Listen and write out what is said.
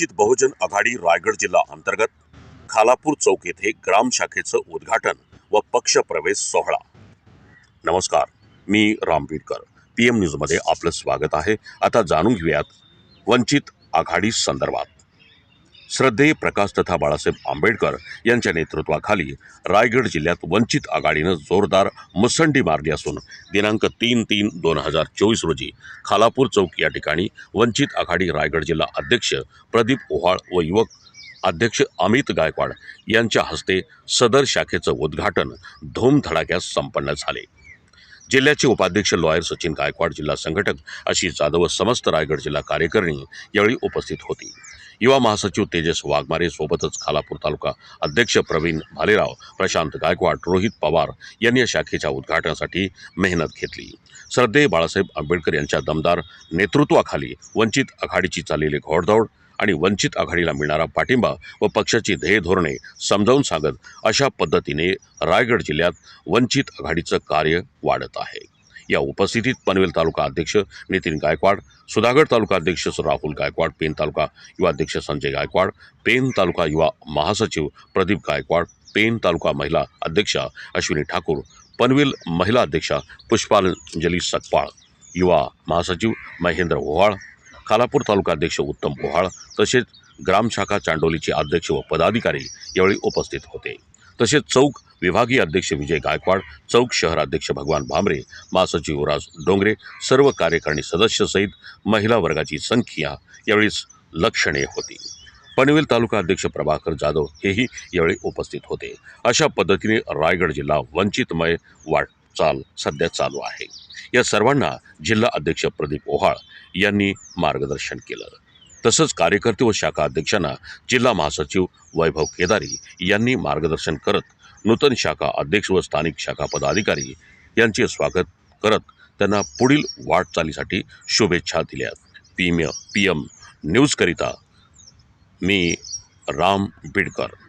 वंचित बहुजन आघाडी रायगड जिल्हा अंतर्गत खालापूर चौक येथे ग्राम शाखेचं उद्घाटन व पक्ष प्रवेश सोहळा. नमस्कार मी राम बीडकर पी एम न्यूजमध्ये आपलं स्वागत आहे. आता जाणून घेऊयात वंचित आघाडी संदर्भात. श्रद्धेय प्रकाश तथा बाळासाहेब आंबेडकर यांच्या नेतृत्वाखाली रायगड जिल्ह्यात वंचित आघाडीनं जोरदार मुसंडी मारली असून दिनांक तीन तीन दोन हजार चोवीस रोजी खालापूर चौक या ठिकाणी वंचित आघाडी रायगड जिल्हा अध्यक्ष प्रदीप ओहाळ व युवक अध्यक्ष अमित गायकवाड यांच्या हस्ते सदर शाखेचं उद्घाटन धूमधडाक्यात संपन्न झाले. जिल्ह्याचे उपाध्यक्ष लॉयर सचिन गायकवाड जिल्हा संघटक अशी जाधव समस्त रायगड जिल्हा कार्यकारिणी यावेळी उपस्थित होती. युवा महासचिव तेजस वाघमारे सोबतच खालापूर तालुका अध्यक्ष प्रवीण भालेराव प्रशांत गायकवाड रोहित पवार यांनी या शाखेच्या उद्घाटनासाठी मेहनत घेतली. श्रद्धेय बाळासाहेब आंबेडकर यांच्या दमदार नेतृत्वाखाली वंचित आघाडीची चाललेली घोडदौड आणि वंचित आघाडीला मिळणारा पाठिंबा व पक्षाची ध्येय धोरणे समजावून सांगत अशा पद्धतीने रायगड जिल्ह्यात वंचित आघाडीचं कार्य वाढत आहे. या उपस्थितीत पनवेल तालुका अध्यक्ष नितीन गायकवाड सुधागड तालुका अध्यक्ष राहुल गायकवाड पेन तालुका युवा अध्यक्ष संजय गायकवाड पेन तालुका युवा महासचिव प्रदीप गायकवाड पेन तालुका महिला अध्यक्षा अश्विनी ठाकूर पनवेल महिला अध्यक्षा पुष्पांजली सकपाळ युवा महासचिव महेंद्र ओहाळ खालापूर तालुका अध्यक्ष उत्तम ओहाळ तसेच ग्रामशाखा चांडोलीचे अध्यक्ष व पदाधिकारी यावेळी उपस्थित होते. तसेच चौक विभागीय अध्यक्ष विजय गायकवाड चौक शहर अध्यक्ष भगवान भामरे महासचिव युवराज डोंगरे सर्व कार्यकारिणी सदस्यसहित महिला वर्गाची संख्या यावेळी लक्षणीय होती. पनवेल तालुका अध्यक्ष प्रभाकर जाधव हेही यावेळी उपस्थित होते. अशा पद्धतीने रायगड जिल्हा वंचितमय वाटचाल सध्या चालू आहे. या सर्वांना जिल्हा अध्यक्ष प्रदीप ओहाळ यांनी मार्गदर्शन केलं. तसंच कार्यकर्ते व शाखा अध्यक्षांना जिल्हा महासचिव वैभव केदारी यांनी मार्गदर्शन करत नूतन शाखा अध्यक्ष व स्थानिक शाखा पदाधिकारी यांचे स्वागत करत त्यांना पुढील वाटचालीसाठी शुभेच्छा दिल्या. पी एम पी एम न्यूजकरिता मी राम बिडकर.